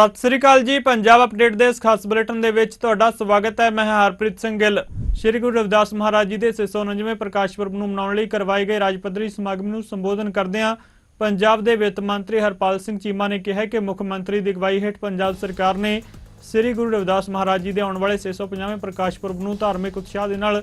ਸਤਿ ਸ੍ਰੀ ਅਕਾਲ ਜੀ, ਪੰਜਾਬ ਅਪਡੇਟ ਦੇ ਇਸ ਖਾਸ ਬੁਲੇਟਿਨ ਦੇ ਵਿੱਚ ਤੁਹਾਡਾ ਸਵਾਗਤ ਹੈ। ਮੈਂ ਹਰਪ੍ਰੀਤ ਸਿੰਘ ਗਿੱਲ। ਸ੍ਰੀ ਗੁਰੂ ਰਵਿਦਾਸ ਮਹਾਰਾਜ ਜੀ ਦੇ 649ਵੇਂ ਪ੍ਰਕਾਸ਼ ਪੁਰਬ ਨੂੰ ਮਨਾਉਣ ਲਈ ਕਰਵਾਏ ਗਏ ਰਾਜ ਪੱਧਰੀ ਸਮਾਗਮ ਨੂੰ ਸੰਬੋਧਨ ਕਰਦਿਆਂ ਪੰਜਾਬ ਦੇ ਵਿੱਤ ਮੰਤਰੀ ਹਰਪਾਲ ਸਿੰਘ ਚੀਮਾ ਨੇ ਕਿਹਾ ਕਿ ਮੁੱਖ ਮੰਤਰੀ ਦੀ ਅਗਵਾਈ ਹੇਠ ਪੰਜਾਬ ਸਰਕਾਰ ਨੇ ਸ੍ਰੀ ਗੁਰੂ ਰਵਿਦਾਸ ਮਹਾਰਾਜ ਜੀ ਦੇ ਆਉਣ ਵਾਲੇ 650ਵੇਂ ਪ੍ਰਕਾਸ਼ ਪੁਰਬ ਨੂੰ ਧਾਰਮਿਕ ਉਤਸ਼ਾਹ ਦੇ ਨਾਲ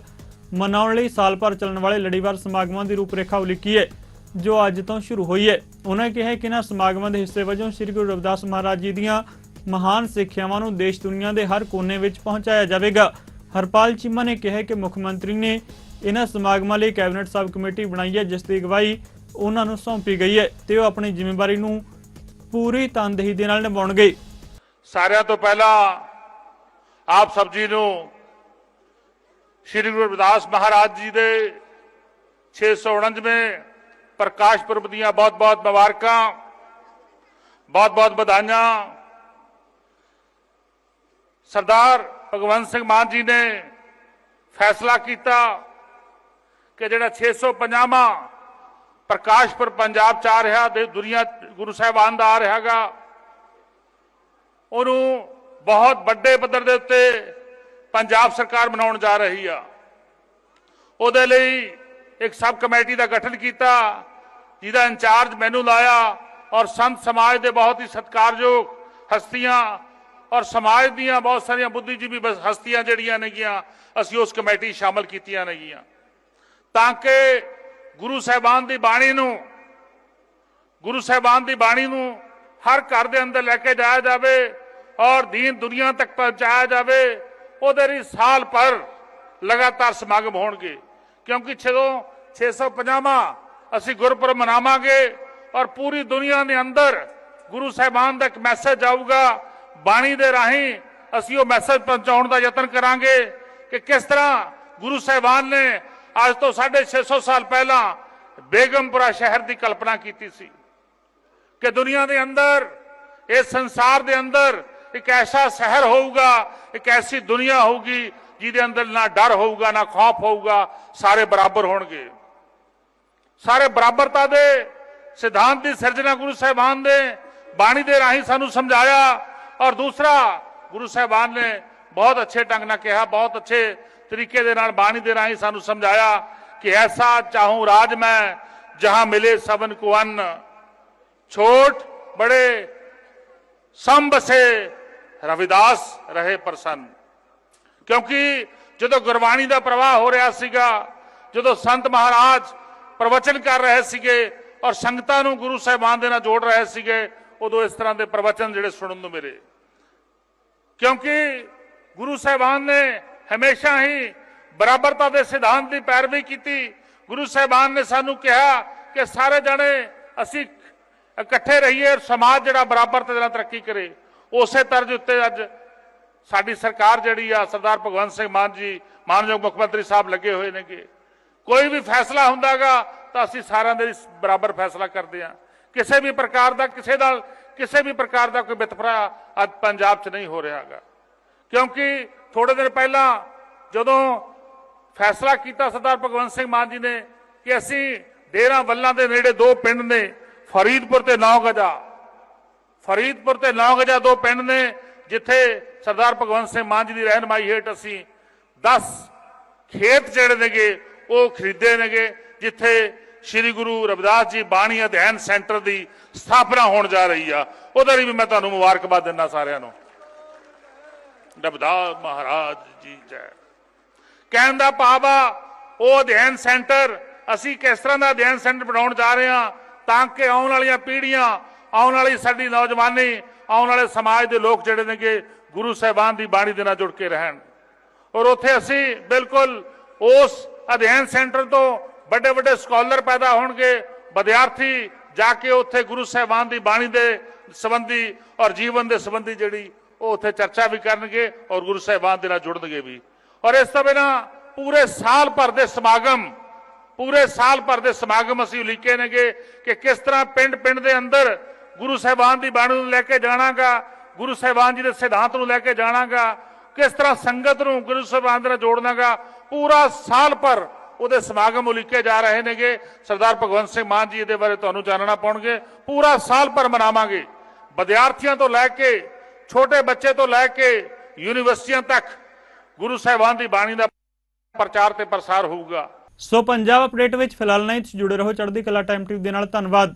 ਮਨਾਉਣ ਲਈ ਸਾਲ ਭਰ ਚੱਲਣ ਵਾਲੇ ਲੜੀਵਾਰ ਸਮਾਗਮਾਂ ਦੀ ਰੂਪਰੇਖਾ ਉਲੀਕੀ ਹੈ। ਜੋ ਅੱਜ ਤੋਂ ਸ਼ੁਰੂ ਹੋਈ ਹੈ। ਉਹਨਾਂ ਕਿਹਾ ਕਿ ਇਹਨਾਂ ਸਮਾਗਮਾਂ ਦੇ ਹਿੱਸੇ ਵਜੋਂ ਸ੍ਰੀ ਗੁਰੂ ਰਵਿਦਾਸ ਮਹਾਰਾਜ ਜੀ ਦੀਆਂ ਮਹਾਨ ਸਿੱਖਿਆਵਾਂ ਨੂੰ ਦੇਸ਼ ਦੁਨੀਆ ਦੇ ਹਰ ਕੋਨੇ ਵਿੱਚ ਪਹੁੰਚਾਇਆ ਜਾਵੇਗਾ। ਹਰਪਾਲ ਚੀਮਾ ਨੇ ਕਿਹਾ ਕਿ ਮੁੱਖ ਮੰਤਰੀ ਨੇ ਇਹਨਾਂ ਸਮਾਗਮਾਂ ਲਈ ਕੈਬਨਿਟ ਸਬ ਕਮੇਟੀ ਬਣਾਈ ਹੈ, ਜਿਸ ਦੀ ਅਗਵਾਈ ਉਹਨਾਂ ਨੂੰ ਸੌਂਪੀ ਗਈ ਹੈ ਤੇ ਉਹ ਆਪਣੀ ਜ਼ਿੰਮੇਵਾਰੀ ਨੂੰ ਪੂਰੀ ਤਨਦੇਹੀ ਦੇ ਨਾਲ ਨਿਭਾਉਣਗੇ ਸਾਰਿਆਂ ਤੋਂ ਪਹਿਲਾਂ ਆਪ ਸਭ ਜੀ ਨੂੰ ਸ੍ਰੀ ਗੁਰੂ ਰਵਿਦਾਸ ਮਹਾਰਾਜ ਜੀ ਦੇ 649ਵੇਂ ਪ੍ਰਕਾਸ਼ ਪੁਰਬ ਦੀਆਂ ਬਹੁਤ-ਬਹੁਤ ਮੁਬਾਰਕਾਂ, ਬਹੁਤ-ਬਹੁਤ ਵਧਾਈਆਂ। ਸਰਦਾਰ ਭਗਵੰਤ ਸਿੰਘ ਮਾਨ ਜੀ ਨੇ ਫੈਸਲਾ ਕੀਤਾ ਕਿ ਜਿਹੜਾ 650ਵਾਂ ਪ੍ਰਕਾਸ਼ ਪੁਰਬ ਪੰਜਾਬ ਚ ਆ ਰਿਹਾ, ਦੇ ਦੁਨੀਆ ਗੁਰੂ ਸਾਹਿਬਾਨ ਦਾ ਆ ਰਿਹਾਗਾ, ਉਹਨੂੰ ਬਹੁਤ ਵੱਡੇ ਪੱਧਰ ਦੇ ਉੱਤੇ ਪੰਜਾਬ ਸਰਕਾਰ ਬਣਾਉਣ ਜਾ ਰਹੀ ਆ। ਉਹਦੇ ਲਈ ਇੱਕ ਸਬ ਕਮੇਟੀ ਦਾ ਗਠਨ ਕੀਤਾ ਜਿਹਦਾ ਇੰਚਾਰਜ ਮੈਨੂੰ ਲਾਇਆ ਔਰ ਸੰਤ ਸਮਾਜ ਦੇ ਬਹੁਤ ਹੀ ਸਤਿਕਾਰਯੋਗ ਹਸਤੀਆਂ ਔਰ ਸਮਾਜ ਦੀਆਂ ਬਹੁਤ ਸਾਰੀਆਂ ਬੁੱਧੀਜੀਵੀ ਹਸਤੀਆਂ ਜਿਹੜੀਆਂ ਨੇਗੀਆਂ, ਅਸੀਂ ਉਸ ਕਮੇਟੀ ਸ਼ਾਮਲ ਕੀਤੀਆਂ ਨੇਗੀਆਂ। ਤਾਂ ਕਿ ਗੁਰੂ ਸਾਹਿਬਾਨ ਦੀ ਬਾਣੀ ਨੂੰ, ਗੁਰੂ ਸਾਹਿਬਾਨ ਦੀ ਬਾਣੀ ਨੂੰ ਹਰ ਘਰ ਦੇ ਅੰਦਰ ਲੈ ਕੇ ਜਾਇਆ ਜਾਵੇ ਔਰ ਦੀਨ ਦੁਨੀਆ ਤੱਕ ਪਹੁੰਚਾਇਆ ਜਾਵੇ, ਉਹਦੇ ਲਈ ਸਾਲ ਭਰ ਲਗਾਤਾਰ ਸਮਾਗਮ ਹੋਣਗੇ। ਕਿਉਂਕਿ ਜਦੋਂ 650ਵਾਂ ਅਸੀਂ ਗੁਰਪੁਰਬ ਮਨਾਵਾਂਗੇ ਔਰ ਪੂਰੀ ਦੁਨੀਆ ਦੇ ਅੰਦਰ ਗੁਰੂ ਸਾਹਿਬਾਨ ਦਾ ਇੱਕ ਮੈਸੇਜ ਆਊਗਾ, ਬਾਣੀ ਦੇ ਰਾਹੀਂ ਅਸੀਂ ਉਹ ਮੈਸੇਜ ਪਹੁੰਚਾਉਣ ਦਾ ਯਤਨ ਕਰਾਂਗੇ ਕਿ ਕਿਸ ਤਰ੍ਹਾਂ ਗੁਰੂ ਸਾਹਿਬਾਨ ਨੇ ਅੱਜ ਤੋਂ 650 ਸਾਲ ਪਹਿਲਾਂ ਬੇਗਮਪੁਰਾ ਸ਼ਹਿਰ ਦੀ ਕਲਪਨਾ ਕੀਤੀ ਸੀ ਕਿ ਦੁਨੀਆ ਦੇ ਅੰਦਰ, ਇਸ ਸੰਸਾਰ ਦੇ ਅੰਦਰ ਇੱਕ ਐਸਾ ਸ਼ਹਿਰ ਹੋਊਗਾ, ਇੱਕ ਐਸੀ ਦੁਨੀਆ ਹੋਊਗੀ ਜਿਹਦੇ ਅੰਦਰ ਨਾ ਡਰ ਹੋਊਗਾ, ਨਾ ਖੌਫ ਹੋਊਗਾ, ਸਾਰੇ ਬਰਾਬਰ ਹੋਣਗੇ। ਸਾਰੇ ਬਰਾਬਰਤਾ ਦੇ ਸਿਧਾਂਤ ਦੀ ਸਿਰਜਣਾ ਗੁਰੂ ਸਾਹਿਬਾਨ ਨੇ ਬਾਣੀ ਦੇ ਰਾਹੀਂ ਸਾਨੂੰ ਸਮਝਾਇਆ। ਔਰ ਦੂਸਰਾ, ਗੁਰੂ ਸਾਹਿਬਾਨ ਨੇ ਬਹੁਤ ਅੱਛੇ ਢੰਗ ਨਾਲ ਕਿਹਾ, ਬਹੁਤ ਅੱਛੇ ਤਰੀਕੇ ਦੇ ਨਾਲ ਬਾਣੀ ਦੇ ਰਾਹੀਂ ਸਾਨੂੰ ਸਮਝਾਇਆ ਕਿ ਐਸਾ ਚਾਹੂੰ ਰਾਜ ਮੈਂ, ਜਹਾਂ ਮਿਲੇ ਸਬਨ ਕੋ ਅੰਨ। ਛੋਟ ਬੜੇ ਸੰਭ ਸੇ ਰਵਿਦਾਸ ਰਹੇ ਪ੍ਰਸੰਨ। ਕਿਉਂਕਿ ਜਦੋਂ ਗੁਰਬਾਣੀ ਦਾ ਪ੍ਰਵਾਹ ਹੋ ਰਿਹਾ ਸੀਗਾ, ਜਦੋਂ ਸੰਤ ਮਹਾਰਾਜ ਪ੍ਰਵਚਨ ਕਰ ਰਹੇ ਸੀਗੇ ਔਰ ਸੰਗਤਾਂ ਨੂੰ ਗੁਰੂ ਸਾਹਿਬਾਨ ਦੇ ਨਾਲ ਜੋੜ ਰਹੇ ਸੀਗੇ, ਉਦੋਂ ਇਸ ਤਰ੍ਹਾਂ ਦੇ ਪ੍ਰਵਚਨ ਜਿਹੜੇ ਸੁਣਨ ਨੂੰ ਮਿਲੇ। ਕਿਉਂਕਿ ਗੁਰੂ ਸਾਹਿਬਾਨ ਨੇ ਹਮੇਸ਼ਾ ਹੀ ਬਰਾਬਰਤਾ ਦੇ ਸਿਧਾਂਤ ਦੀ ਪੈਰਵੀ ਕੀਤੀ। ਗੁਰੂ ਸਾਹਿਬਾਨ ਨੇ ਸਾਨੂੰ ਕਿਹਾ ਕਿ ਸਾਰੇ ਜਣੇ ਅਸੀਂ ਇਕੱਠੇ ਰਹੀਏ ਸਮਾਜ ਜਿਹੜਾ ਬਰਾਬਰਤਾ ਦੇ ਨਾਲ ਤਰੱਕੀ ਕਰੇ। ਉਸੇ ਤਰਜ਼ ਉੱਤੇ ਅੱਜ ਸਾਡੀ ਸਰਕਾਰ ਜਿਹੜੀ ਆ, ਸਰਦਾਰ ਭਗਵੰਤ ਸਿੰਘ ਮਾਨ ਜੀ, ਮਾਨਯੋਗ ਮੁੱਖ ਮੰਤਰੀ ਸਾਹਿਬ ਲੱਗੇ ਹੋਏ ਨੇਗੇ। ਕੋਈ ਵੀ ਫੈਸਲਾ ਹੁੰਦਾਗਾ ਤਾਂ ਅਸੀਂ ਸਾਰਿਆਂ ਦੇ ਬਰਾਬਰ ਫੈਸਲਾ ਕਰਦੇ ਹਾਂ। ਕਿਸੇ ਵੀ ਪ੍ਰਕਾਰ ਦਾ ਕਿਸੇ ਨਾਲ ਕਿਸੇ ਵੀ ਪ੍ਰਕਾਰ ਦਾ ਕੋਈ ਬਿਤਫਰਾ ਅੱਜ ਪੰਜਾਬ 'ਚ ਨਹੀਂ ਹੋ ਰਿਹਾਗਾ। ਕਿਉਂਕਿ ਥੋੜੇ ਦਿਨ ਪਹਿਲਾਂ ਜਦੋਂ ਫੈਸਲਾ ਕੀਤਾ ਸਰਦਾਰ ਭਗਵੰਤ ਸਿੰਘ ਮਾਨ ਜੀ ਨੇ ਕਿ ਅਸੀਂ ਡੇਰਾ ਵੱਲਾਂ ਦੇ ਨੇੜੇ ਦੋ ਪਿੰਡ ਨੇ, ਫਰੀਦਪੁਰ ਤੇ ਨੌ ਗਜਾ। ਫਰੀਦਪੁਰ ਤੇ ਨੌ ਗਜਾ ਦੋ ਪਿੰਡ ਨੇ, ਜਿੱਥੇ ਸਰਦਾਰ ਭਗਵੰਤ ਸਿੰਘ ਮਾਨ ਜੀ ਦੀ ਰਹਿਨਮਾਈ ਹੇਠ ਅਸੀਂ 10 ਖੇਤ ਜਿਹੜੇ ਨੇਗੇ ਉਹ ਖਰੀਦੇ ਨੇਗੇ, ਜਿੱਥੇ ਸ੍ਰੀ ਗੁਰੂ ਰਵਿਦਾਸ ਜੀ ਬਾਣੀ ਅਧਿਐਨ ਸੈਂਟਰ ਦੀ ਸਥਾਪਨਾ ਹੋਣ ਜਾ ਰਹੀ ਆ। ਉਹਦੇ ਲਈ ਵੀ ਮੈਂ ਤੁਹਾਨੂੰ ਮੁਬਾਰਕਬਾਦ ਦਿੰਦਾ ਸਾਰਿਆਂ ਨੂੰ। ਰਵਿਦਾਸ ਮਹਾਰਾਜ ਜੀ ਜੈ। ਕਹਿਣ ਦਾ ਪਾਵਾ ਉਹ ਅਧਿਐਨ ਸੈਂਟਰ, ਅਸੀਂ ਕਿਸ ਤਰ੍ਹਾਂ ਦਾ ਅਧਿਐਨ ਸੈਂਟਰ ਬਣਾਉਣ ਜਾ ਰਹੇ ਹਾਂ, ਤਾਂ ਕਿ ਆਉਣ ਵਾਲੀਆਂ ਪੀੜ੍ਹੀਆਂ, ਆਉਣ ਵਾਲੀ ਸਾਡੀ ਨੌਜਵਾਨੀ, ਆਉਣ ਵਾਲੇ ਸਮਾਜ ਦੇ ਲੋਕ ਜਿਹੜੇ ਨੇਗੇ, ਗੁਰੂ ਸਾਹਿਬਾਨ ਦੀ ਬਾਣੀ ਦੇ ਨਾਲ ਜੁੜ ਕੇ ਰਹਿਣ। ਔਰ ਉੱਥੇ ਅਸੀਂ ਬਿਲਕੁਲ ਉਸ ਅਧਿਐਨ ਸੈਂਟਰ ਤੋਂ ਵੱਡੇ ਵੱਡੇ ਸਕਾਲਰ ਪੈਦਾ ਹੋਣਗੇ, ਵਿਦਿਆਰਥੀ ਜਾ ਕੇ ਉੱਥੇ ਗੁਰੂ ਸਾਹਿਬਾਨ ਦੀ ਬਾਣੀ ਦੇ ਸੰਬੰਧੀ ਔਰ ਜੀਵਨ ਦੇ ਸੰਬੰਧੀ ਜਿਹੜੀ ਉਹ ਉੱਥੇ ਚਰਚਾ ਵੀ ਕਰਨਗੇ ਔਰ ਗੁਰੂ ਸਾਹਿਬਾਨ ਦੇ ਨਾਲ ਜੁੜਨਗੇ ਵੀ। ਔਰ ਇਸ ਤੋਂ ਬਿਨਾਂ ਪੂਰੇ ਸਾਲ ਭਰ ਦੇ ਸਮਾਗਮ, ਪੂਰੇ ਸਾਲ ਭਰ ਦੇ ਸਮਾਗਮ ਅਸੀਂ ਉਲੀਕੇ ਨੇਗੇ ਕਿ ਕਿਸ ਤਰ੍ਹਾਂ ਪਿੰਡ ਪਿੰਡ ਦੇ ਅੰਦਰ ਗੁਰੂ ਸਾਹਿਬਾਨ ਦੀ ਬਾਣੀ ਨੂੰ ਲੈ ਕੇ ਜਾਣਾਗਾ, ਗੁਰੂ ਸਾਹਿਬਾਨ ਜੀ ਦੇ ਸਿਧਾਂਤ ਨੂੰ ਲੈ ਕੇ ਜਾਣਾਗਾ ਕਿਸ ਤਰ੍ਹਾਂ ਸੰਗਤ ਨੂੰ ਗੁਰੂ ਸਾਹਿਬਾਨ ਦੇ ਨਾਲ ਜੋੜਨਾਗਾ, ਪੂਰਾ ਸਾਲ ਭਰ ਉਹਦੇ ਸਮਾਗਮ ਉਲੀਕੇ ਜਾ ਰਹੇ ਨੇਗੇ। ਸਰਦਾਰ ਭਗਵੰਤ ਸਿੰਘ ਮਾਨ ਜੀ ਇਹਦੇ ਬਾਰੇ ਤੁਹਾਨੂੰ ਜਾਣਨਾ ਪਾਉਣਗੇ। ਪੂਰਾ ਸਾਲ ਭਰ ਮਨਾਵਾਂਗੇ। ਵਿਦਿਆਰਥੀਆਂ ਤੋਂ ਲੈ ਕੇ, ਛੋਟੇ ਬੱਚੇ ਤੋਂ ਲੈ ਕੇ, ਯੂਨੀਵਰਸਿਟੀਆਂ ਤੱਕ ਗੁਰੂ ਸਾਹਿਬਾਨ ਦੀ ਬਾਣੀ ਦਾ ਪ੍ਰਚਾਰ ਤੇ ਪ੍ਰਸਾਰ ਹੋਊਗਾ। ਸੋ ਪੰਜਾਬ ਅਪਡੇਟ ਵਿੱਚ ਫਿਲਹਾਲ ਨਹੀਂ ਜੁੜੇ ਰਹੋ ਚੜ੍ਹਦੀ ਕਲਾ ਟਾਈਮ ਟਿਪ ਦੇ ਨਾਲ। ਧੰਨਵਾਦ।